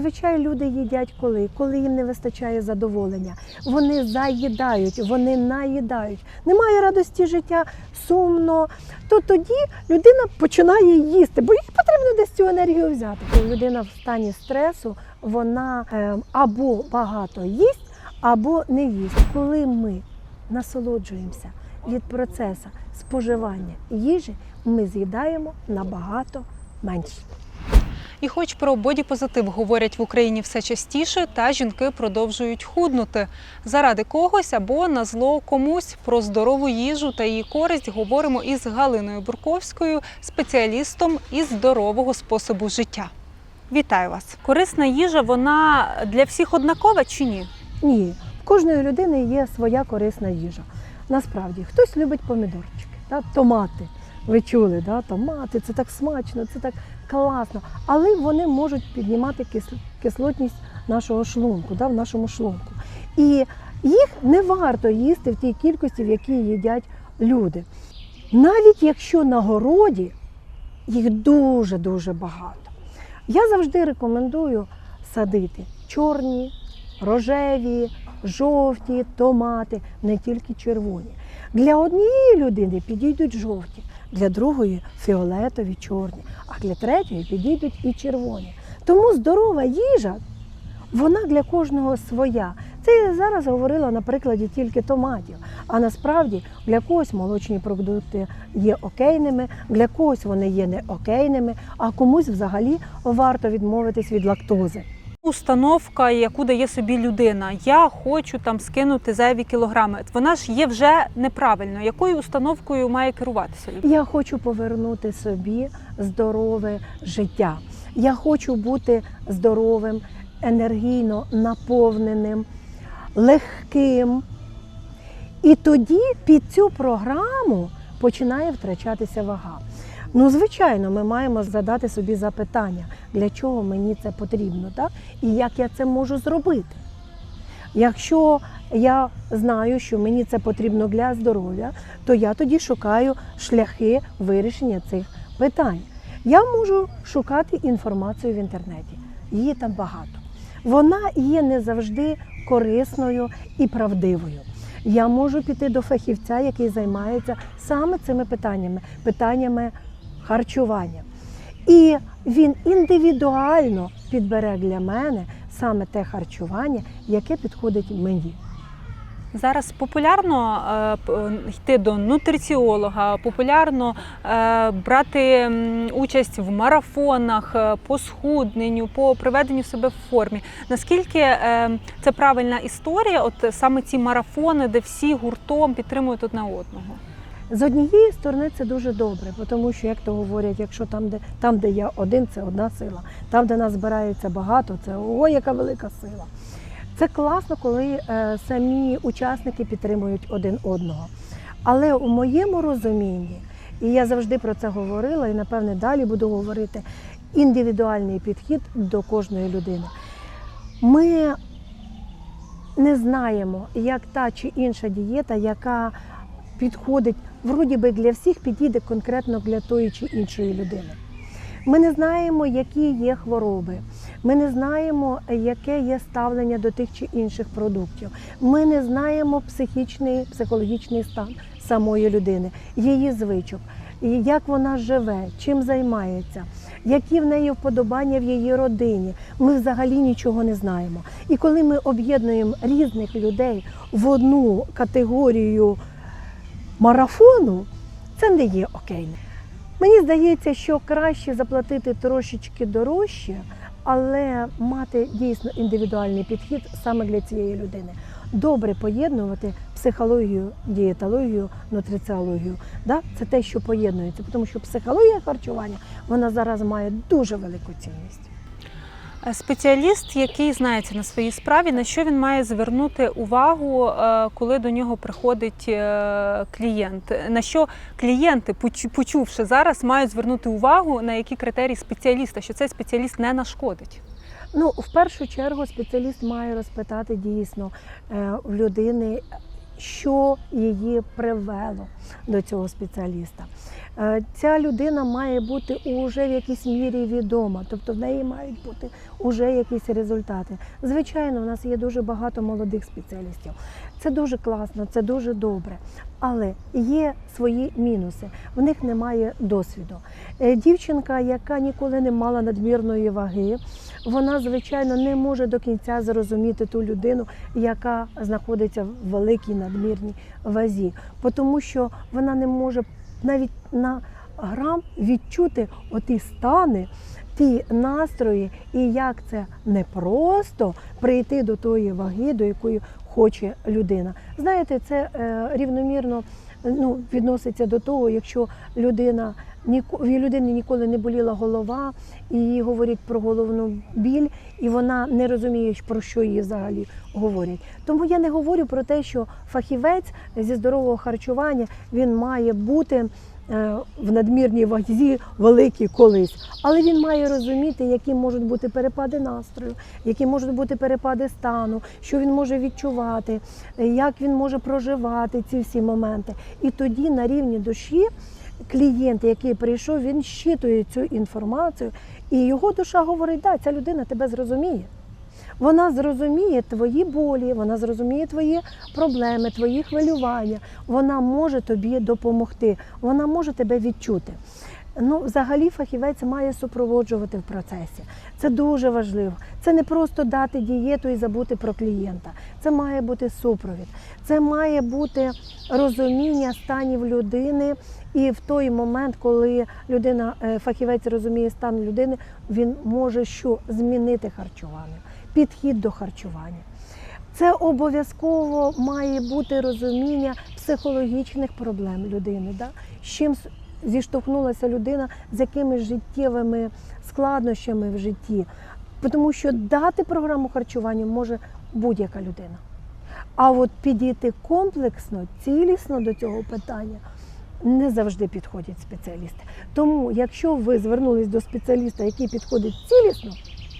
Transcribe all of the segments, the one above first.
зазвичай люди їдять коли? Коли їм не вистачає задоволення. Вони заїдають, вони наїдають. Немає радості життя, сумно. То тоді людина починає їсти, бо їй потрібно десь цю енергію взяти. Коли людина в стані стресу, вона е, або багато їсть, або не їсть. Коли ми насолоджуємося від процесу споживання їжі, ми з'їдаємо набагато менше. І хоч про бодіпозитив говорять в Україні все частіше, та жінки продовжують худнути заради когось або на зло комусь. Про здорову їжу та її користь говоримо із Галиною Бурковською, спеціалістом із здорового способу життя. Вітаю вас! Корисна їжа вона для всіх однакова чи ні? Ні, в кожної людини є своя корисна їжа. Насправді, хтось любить помідорчики, та, томати. Ви чули, да? томати, це так смачно, це так класно. Але вони можуть піднімати кислотність нашого шлунку, да? в нашому шлунку. І їх не варто їсти в тій кількості, в якій їдять люди. Навіть якщо на городі їх дуже-дуже багато. Я завжди рекомендую садити чорні, рожеві, жовті томати, не тільки червоні. Для однієї людини підійдуть жовті, для другої фіолетові, чорні, а для третьої підійдуть і червоні. Тому здорова їжа, вона для кожного своя. Це я зараз говорила на прикладі тільки томатів. А насправді для когось молочні продукти є окейними, для когось вони є не окейними, а комусь взагалі варто відмовитись від лактози. Установка, яку дає собі людина, я хочу там скинути зайві кілограми. Вона ж є вже неправильно. Якою установкою має керуватися? Я хочу повернути собі здорове життя. Я хочу бути здоровим, енергійно наповненим, легким. І тоді під цю програму починає втрачатися вага. Ну, звичайно, ми маємо задати собі запитання, для чого мені це потрібно, так? і як я це можу зробити. Якщо я знаю, що мені це потрібно для здоров'я, то я тоді шукаю шляхи вирішення цих питань. Я можу шукати інформацію в інтернеті. Її там багато. Вона є не завжди корисною і правдивою. Я можу піти до фахівця, який займається саме цими питаннями, питаннями харчування. І він індивідуально підбере для мене саме те харчування, яке підходить мені. Зараз популярно е, йти до нутриціолога, популярно е, брати участь в марафонах е, по схудненню, по приведенню себе в формі. Наскільки це правильна історія? От саме ці марафони, де всі гуртом підтримують одне одного. З однієї сторони це дуже добре, тому що, як то говорять, якщо там, де там, де я один, це одна сила. Там, де нас збирається багато, це ого, яка велика сила. Це класно, коли е, самі учасники підтримують один одного. Але у моєму розумінні, і я завжди про це говорила, і напевне далі буду говорити, індивідуальний підхід до кожної людини. Ми не знаємо, як та чи інша дієта, яка підходить, вроді би для всіх підійде конкретно для тої чи іншої людини. Ми не знаємо, які є хвороби. Ми не знаємо, яке є ставлення до тих чи інших продуктів. Ми не знаємо психічний, психологічний стан самої людини, її звичок, як вона живе, чим займається, які в неї вподобання в її родині. Ми взагалі нічого не знаємо. І коли ми об'єднуємо різних людей в одну категорію марафону, це не є окейно. Мені здається, що краще заплатити трошечки дорожче, але мати дійсно індивідуальний підхід саме для цієї людини. Добре поєднувати психологію, дієтологію, нутриціологію. Да? Це те, що поєднується, тому що психологія харчування вона зараз має дуже велику цінність. Е, Спеціаліст, який знається на своїй справі, на що він має звернути увагу, е, коли до нього приходить е, клієнт? На що клієнти, поч- почувши зараз, мають звернути увагу на які критерії спеціаліста, що цей спеціаліст не нашкодить? Ну, в першу чергу спеціаліст має розпитати дійсно в людини, що її привело до цього спеціаліста. Е, Ця людина має бути уже в якійсь мірі відома, тобто в неї мають бути уже якісь результати. Звичайно, в нас є дуже багато молодих спеціалістів. Це дуже класно, це дуже добре. Але є свої мінуси. В них немає досвіду. Е, Дівчинка, яка ніколи не мала надмірної ваги, вона, звичайно, не може до кінця зрозуміти ту людину, яка знаходиться в великій надмірній вазі, тому що вона не може навіть на грам відчути оті стани, ті настрої, і як це непросто прийти до тої ваги, до якої хоче людина. Знаєте, це е, рівномірно ну, відноситься до того, якщо людина в людини ніколи не боліла голова, і їй говорять про головну біль, і вона не розуміє, про що її взагалі говорять. Тому я не говорю про те, що фахівець зі здорового харчування він має бути е, в надмірній вазі великий колись, але він має розуміти, які можуть бути перепади настрою, які можуть бути перепади стану, що він може відчувати, як він може проживати ці всі моменти. І тоді на рівні душі клієнт, який прийшов, він щитує цю інформацію, і його душа говорить, да, ця людина тебе зрозуміє. Вона зрозуміє твої болі, вона зрозуміє твої проблеми, твої хвилювання. Вона може тобі допомогти, вона може тебе відчути. Ну, взагалі, фахівець має супроводжувати в процесі. Це дуже важливо. Це не просто дати дієту і забути про клієнта. Це має бути супровід. Це має бути розуміння станів людини. І в той момент, коли людина, е, фахівець розуміє стан людини, він може що змінити харчування, підхід до харчування. Це обов'язково має бути розуміння психологічних проблем людини, да? з чим зіштовхнулася людина, з якими життєвими складнощами в житті. Тому що дати програму харчування може будь-яка людина. А от підійти комплексно, цілісно до цього питання не завжди підходять спеціалісти. Тому, якщо ви звернулись до спеціаліста, який підходить цілісно,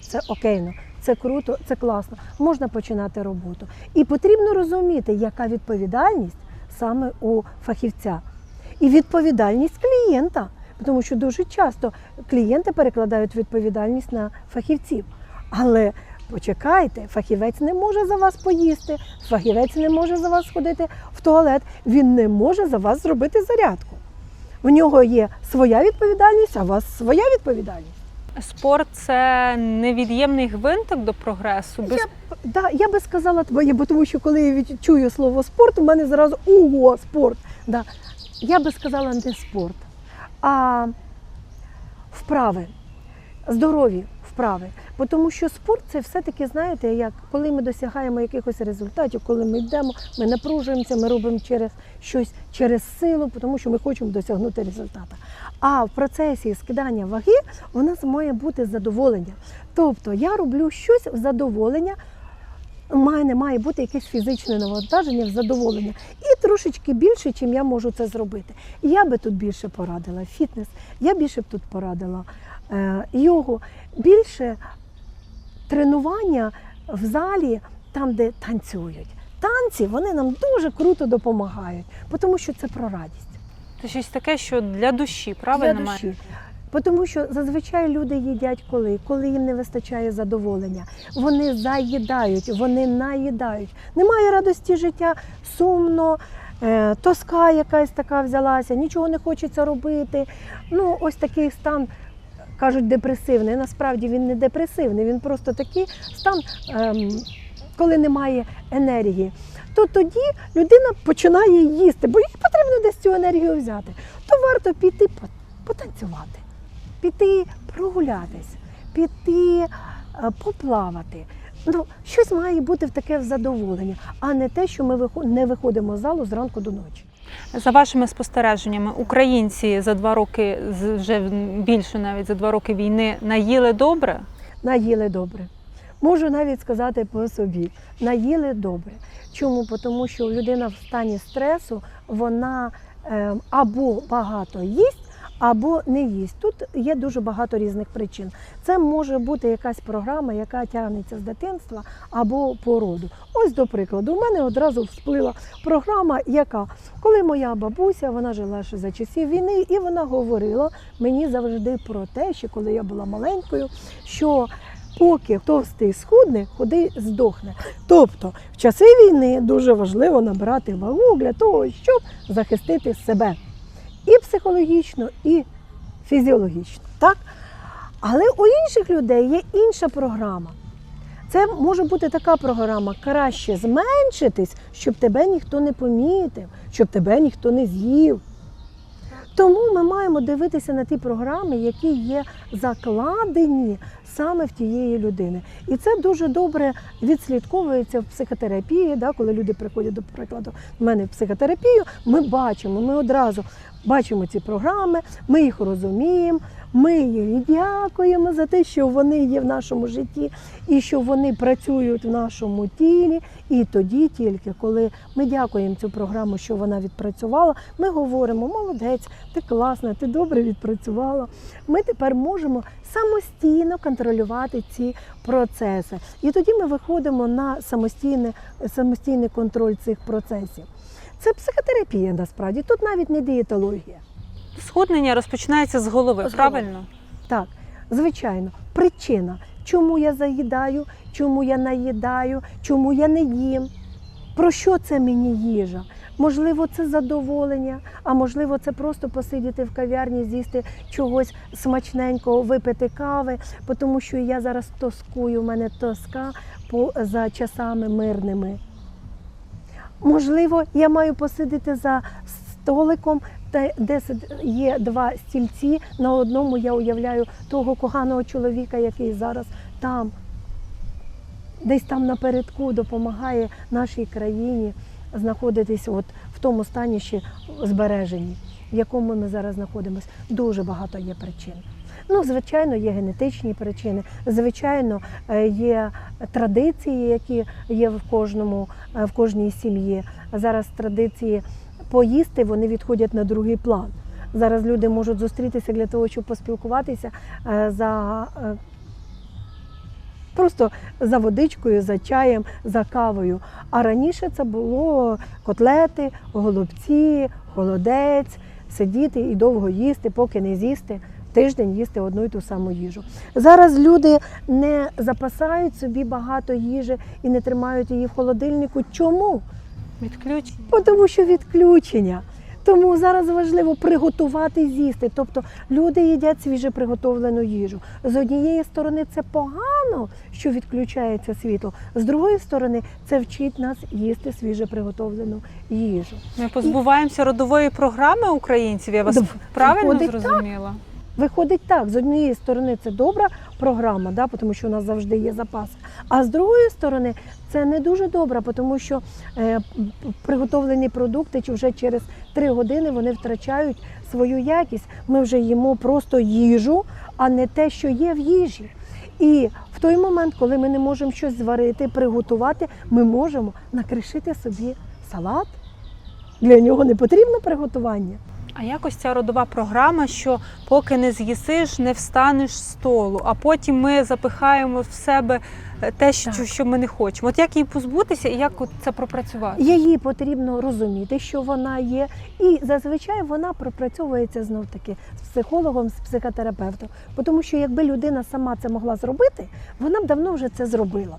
це окейно, це круто, це класно. Можна починати роботу. І потрібно розуміти, яка відповідальність саме у фахівця. І відповідальність клієнта. Тому що дуже часто клієнти перекладають відповідальність на фахівців. Але почекайте, фахівець не може за вас поїсти, фахівець не може за вас сходити в туалет, він не може за вас зробити зарядку. В нього є своя відповідальність, а у вас своя відповідальність. Спорт це невід'ємний гвинтик до прогресу. Без Да, я би сказала бо тому що коли я чую слово спорт, у мене зразу ого, спорт. Да. Я би сказала не спорт, а вправи, здорові вправи. Тому що спорт це все-таки, знаєте, як коли ми досягаємо якихось результатів, коли ми йдемо, ми напружуємося, ми робимо через щось через силу, тому що ми хочемо досягнути результату. А в процесі скидання ваги у нас має бути задоволення. Тобто я роблю щось в задоволення. Мене має бути якесь фізичне навантаження задоволення. І трошечки більше, чим я можу це зробити. Я би тут більше порадила фітнес, я більше б тут порадила е, йогу, більше тренування в залі, там, де танцюють. Танці вони нам дуже круто допомагають, тому що це про радість. це щось таке, що для душі, правильно Для душі. Тому що зазвичай люди їдять коли? Коли їм не вистачає задоволення. Вони заїдають, вони наїдають. Немає радості життя, сумно, е, тоска якась така взялася, нічого не хочеться робити. Ну, ось такий стан. Кажуть, депресивний. Насправді він не депресивний, він просто такий стан, ем, коли немає енергії. То тоді людина починає їсти, бо їй потрібно десь цю енергію взяти. То варто піти потанцювати, піти прогулятись, піти е, поплавати. Ну, щось має бути в таке задоволення, а не те, що ми не виходимо з залу зранку до ночі. За вашими спостереженнями, українці за два роки, вже більше навіть за два роки війни, наїли добре. Наїли добре. Можу навіть сказати по собі, наїли добре. Чому? Тому що людина в стані стресу, вона е, або багато їсть, або не їсть. Тут є дуже багато різних причин. Це може бути якась програма, яка тягнеться з дитинства або по роду. Ось до прикладу, у мене одразу всплила програма, яка коли моя бабуся, вона жила ще за часів війни, і вона говорила мені завжди про те, що коли я була маленькою, що поки товстий схудне, худий здохне. Тобто в часи війни дуже важливо набирати вагу для того, щоб захистити себе і психологічно, і фізіологічно. Так? Але у інших людей є інша програма. Це може бути така програма краще зменшитись, щоб тебе ніхто не помітив, щоб тебе ніхто не з'їв. Тому ми маємо дивитися на ті програми, які є закладені саме в тієї людини. І це дуже добре відслідковується в психотерапії. Да, коли люди приходять, до прикладу, в мене в психотерапію, ми бачимо, ми одразу бачимо ці програми, ми їх розуміємо, ми їй дякуємо за те, що вони є в нашому житті і що вони працюють в нашому тілі. І тоді тільки, коли ми дякуємо цю програму, що вона відпрацювала, ми говоримо: молодець, ти класна, ти добре відпрацювала. Ми тепер можемо самостійно контролювати ці процеси. І тоді ми виходимо на самостійний, самостійний контроль цих процесів. Це психотерапія насправді, тут навіть не дієтологія. Схуднення розпочинається з голови, З голови. правильно? Так, звичайно, причина, чому я заїдаю, чому я наїдаю, чому я не їм. Про що це мені їжа? Можливо, це задоволення, а можливо, це просто посидіти в кав'ярні, з'їсти чогось смачненького, випити кави, тому що я зараз тоскую, у мене тоска по, за часами мирними. Можливо, я маю посидіти за столиком, де є два стільці. На одному я уявляю того коханого чоловіка, який зараз там, десь там напередку допомагає нашій країні знаходитись от в тому стані ще збереженні, в якому ми зараз знаходимося. Дуже багато є причин. Ну, звичайно, є генетичні причини, звичайно, е, є традиції, які є в кожному, е, в кожній сім'ї. Зараз традиції поїсти вони відходять на другий план. Зараз люди можуть зустрітися для того, щоб поспілкуватися е, за просто за водичкою, за чаєм, за кавою. А раніше це було котлети, голубці, холодець, сидіти і довго їсти, поки не з'їсти. Тиждень їсти одну і ту саму їжу. Зараз люди не запасають собі багато їжі і не тримають її в холодильнику. Чому? Відключення. Тому що відключення. Тому зараз важливо приготувати з'їсти. Тобто люди їдять свіже приготовлену їжу. З однієї сторони це погано, що відключається світло. З другої сторони, це вчить нас їсти свіже приготовлену їжу. Ми позбуваємося родової програми українців. Я вас Да, правильно виходить так. Виходить так, з однієї сторони це добра програма, да, тому що у нас завжди є запас. А з другої сторони, це не дуже добра, тому що е, приготовлені продукти вже через три години вони втрачають свою якість. Ми вже їмо просто їжу, а не те, що є в їжі. І в той момент, коли ми не можемо щось зварити, приготувати, ми можемо накришити собі салат. Для нього не потрібно приготування. А якось ця родова програма, що поки не з'їсиш, не встанеш з столу, а потім ми запихаємо в себе е, те, що, що ми не хочемо. От як її позбутися і як це пропрацювати? Її потрібно розуміти, що вона є, і зазвичай вона пропрацьовується знов таки з психологом, з психотерапевтом. Тому що якби людина сама це могла зробити, вона б давно вже це зробила.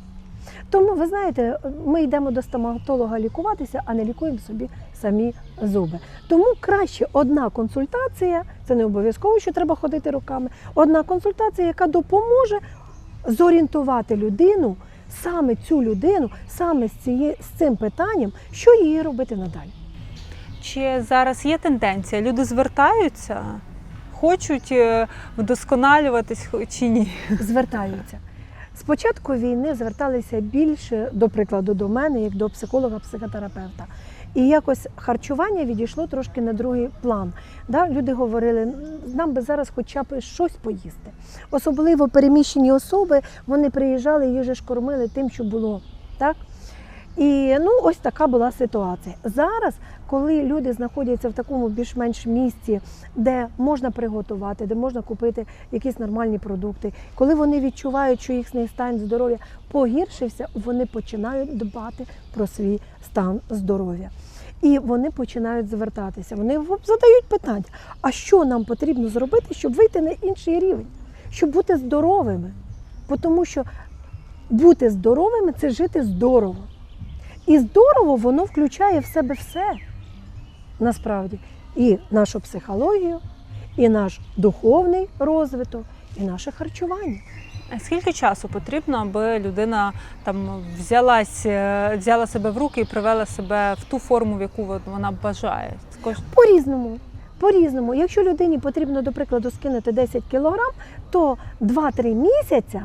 Тому ви знаєте, ми йдемо до стоматолога лікуватися, а не лікуємо собі самі зуби. Тому краще одна консультація, це не обов'язково, що треба ходити руками. Одна консультація, яка допоможе зорієнтувати людину, саме цю людину, саме з, ціє, з цим питанням, що їй робити надалі. Чи зараз є тенденція? Люди звертаються, хочуть е, вдосконалюватись чи ні? Звертаються. З початку війни зверталися більше, до прикладу, до мене, як до психолога-психотерапевта. І якось харчування відійшло трошки на другий план. Да? Люди говорили, «М, нам би зараз хоча б щось поїсти. Особливо переміщені особи, вони приїжджали і їх же ж кормили тим, що було. Так? І ну, ось така була ситуація. Зараз, коли люди знаходяться в такому більш-менш місці, де можна приготувати, де можна купити якісь нормальні продукти, коли вони відчувають, що їхній стан здоров'я погіршився, вони починають дбати про свій стан здоров'я. І вони починають звертатися. Вони задають питання: а що нам потрібно зробити, щоб вийти на інший рівень, щоб бути здоровими? Тому що бути здоровими це жити здорово. І здорово воно включає в себе все насправді. І нашу психологію, і наш духовний розвиток, і наше харчування. Скільки часу потрібно, аби людина там взялась, е, взяла себе в руки і привела себе в ту форму, в яку вона бажає? Скож- По-різному. По-різному. Якщо людині потрібно, до прикладу, скинути 10 кілограм, то 2-3 місяця,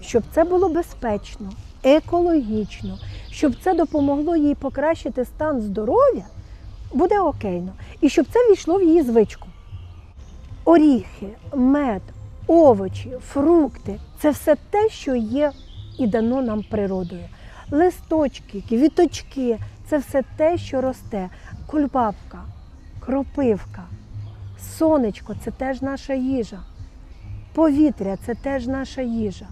щоб це було безпечно, екологічно, щоб це допомогло їй покращити стан здоров'я, буде окейно. І щоб це війшло в її звичку. Оріхи, мед, овочі, фрукти це все те, що є і дано нам природою. Листочки, квіточки це все те, що росте. Кульбабка, кропивка, сонечко це теж наша їжа. Повітря це теж наша їжа.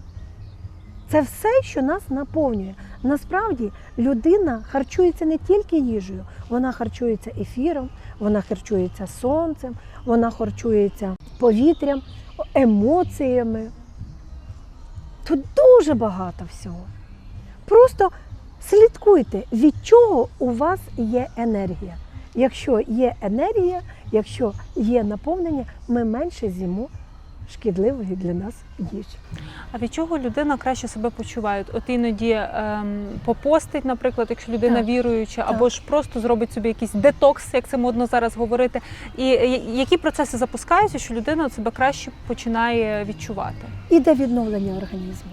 Це все, що нас наповнює. Насправді людина харчується не тільки їжею, вона харчується ефіром, вона харчується сонцем, вона харчується повітрям, емоціями. Тут дуже багато всього. Просто слідкуйте, від чого у вас є енергія. Якщо є енергія, якщо є наповнення, ми менше з'їмо шкідливої для нас їжі. А від чого людина краще себе почуває? От іноді ем, попостить, наприклад, якщо людина Так. віруюча, Так. або ж просто зробить собі якийсь детокс, як це модно зараз говорити. І які процеси запускаються, що людина себе краще починає відчувати? Іде відновлення організму.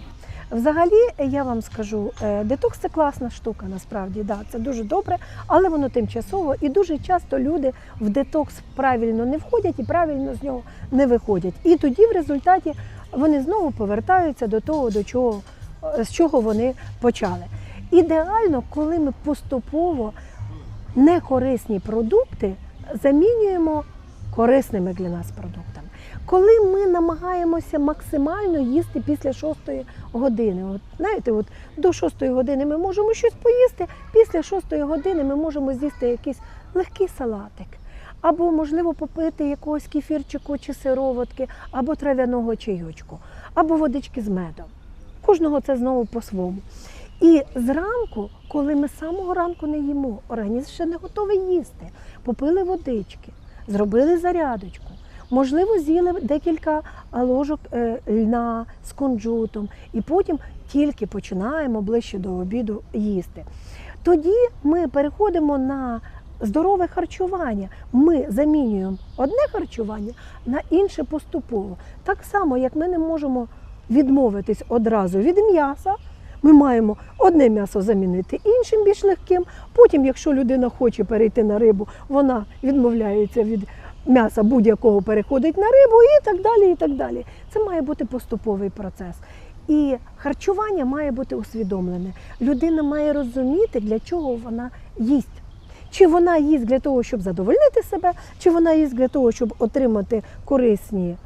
Взагалі, я вам скажу, е, детокс це класна штука, насправді, да, це дуже добре, але воно тимчасово і дуже часто люди в детокс правильно не входять і правильно з нього не виходять. І тоді в результаті вони знову повертаються до того, до чого, е, з чого вони почали. Ідеально, коли ми поступово некорисні продукти замінюємо корисними для нас продуктами. Коли ми намагаємося максимально їсти після шостої години, от знаєте, от до шостої години ми можемо щось поїсти, після шостої години ми можемо з'їсти якийсь легкий салатик, або можливо попити якогось кефірчику чи сироватки, або трав'яного чайочку, або водички з медом. Кожного це знову по-своєму. І зранку, коли ми з самого ранку не їмо, організм ще не готовий їсти. Попили водички, зробили зарядочку. Можливо, з'їли декілька ложок е, льна з кунжутом, і потім тільки починаємо ближче до обіду їсти. Тоді ми переходимо на здорове харчування. Ми замінюємо одне харчування на інше поступово. Так само, як ми не можемо відмовитись одразу від м'яса. Ми маємо одне м'ясо замінити іншим більш легким. Потім, якщо людина хоче перейти на рибу, вона відмовляється від м'яса будь-якого переходить на рибу і так далі. і так далі. Це має бути поступовий процес. І харчування має бути усвідомлене. Людина має розуміти, для чого вона їсть. Чи вона їсть для того, щоб задовольнити себе, чи вона їсть для того, щоб отримати корисні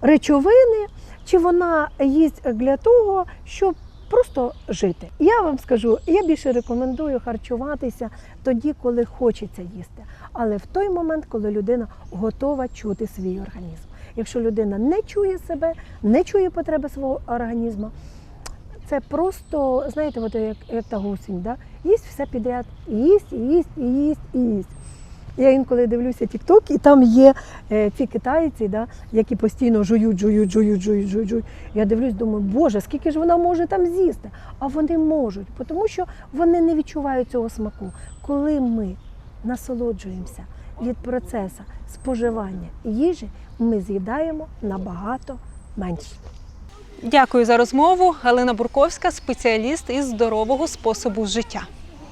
речовини, чи вона їсть для того, щоб просто жити. Я вам скажу, я більше рекомендую харчуватися тоді, коли хочеться їсти, але в той момент, коли людина готова чути свій організм. Якщо людина не чує себе, не чує потреби свого організму, це просто, знаєте, от як, як та гусінь, да? їсть все підряд, їсть, їсть, і їсть, і їсть. Я інколи дивлюся TikTok, і там є е, ці китайці, да, які постійно жують, жують, жують, жують, жують, жують. Я дивлюсь, думаю, боже, скільки ж вона може там з'їсти? А вони можуть, тому що вони не відчувають цього смаку. Коли ми насолоджуємося від процесу споживання їжі, ми з'їдаємо набагато менше. Дякую за розмову. Галина Бурковська, спеціаліст із здорового способу життя.